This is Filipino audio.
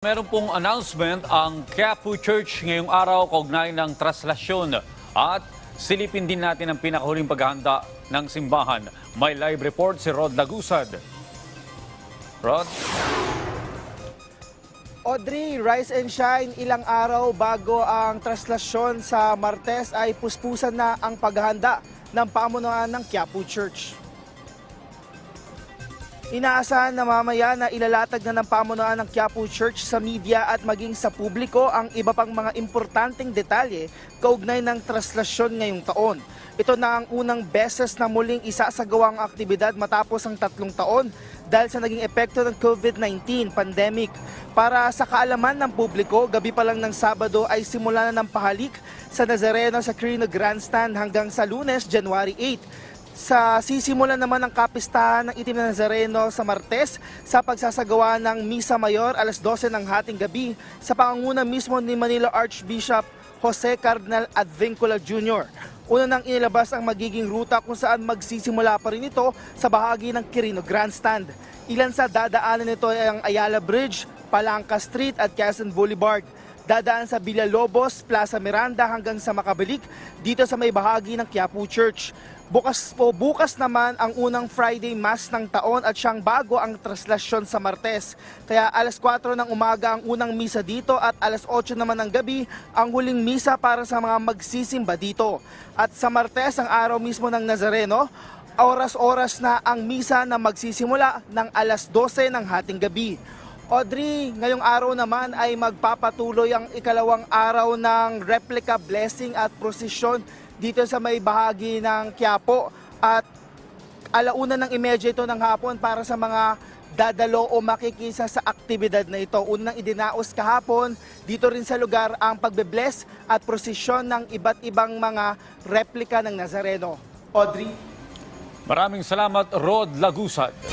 Meron pong announcement ang Quiapo Church ngayong araw kaugnay ng traslasyon at silipin din natin ang pinakahuling paghahanda ng simbahan. May live report si Rod Lagusad. Rod? Audrey, rise and shine, ilang araw bago ang traslasyon sa Martes ay puspusan na ang paghahanda ng pamunuan ng Quiapo Church. Inaasahan na mamaya na ilalatag na ng pamunuan ng Quiapo Church sa media at maging sa publiko ang iba pang mga importanteng detalye kaugnay ng traslasyon ngayong taon. Ito na ang unang beses na muling isasagawa ang aktibidad matapos ang tatlong taon dahil sa naging epekto ng COVID-19 pandemic. Para sa kaalaman ng publiko, gabi pa lang ng Sabado ay simula na ng pahalik sa Nazareno sa Quirino Grandstand hanggang sa Lunes, January 8 sa sisimula naman ang kapistahan ng Itim na Nazareno sa Martes sa pagsasagawa ng Misa Mayor alas 12 ng hating gabi sa pangunguna mismo ni Manila Archbishop Jose Cardinal Advincula Jr. Una nang inilabas ang magiging ruta kung saan magsisimula pa rin ito sa bahagi ng Quirino Grandstand. Ilan sa dadaanan nito ay ang Ayala Bridge, Palangka Street at Quezon Boulevard. Dadaan sa Villalobos, Plaza Miranda hanggang sa Makabalik dito sa may bahagi ng Quiapo Church. Bukas po, bukas naman ang unang Friday Mass ng taon at siyang bago ang traslasyon sa Martes. Kaya alas 4 ng umaga ang unang misa dito at alas 8 naman ng gabi ang huling misa para sa mga magsisimba dito. At sa Martes, ang araw mismo ng Nazareno, oras-oras na ang misa na magsisimula ng alas 12 ng hating gabi. Audrey, ngayong araw naman ay magpapatuloy ang ikalawang araw ng replica blessing at prosesyon dito sa may bahagi ng Quiapo at alauna ng imedya ito ng hapon para sa mga dadalo o makikisa sa aktibidad na ito. Unang idinaos kahapon dito rin sa lugar ang pagbe-bless at prosesyon ng iba't ibang mga replika ng Nazareno. Audrey? Maraming salamat, Rod Lagusad.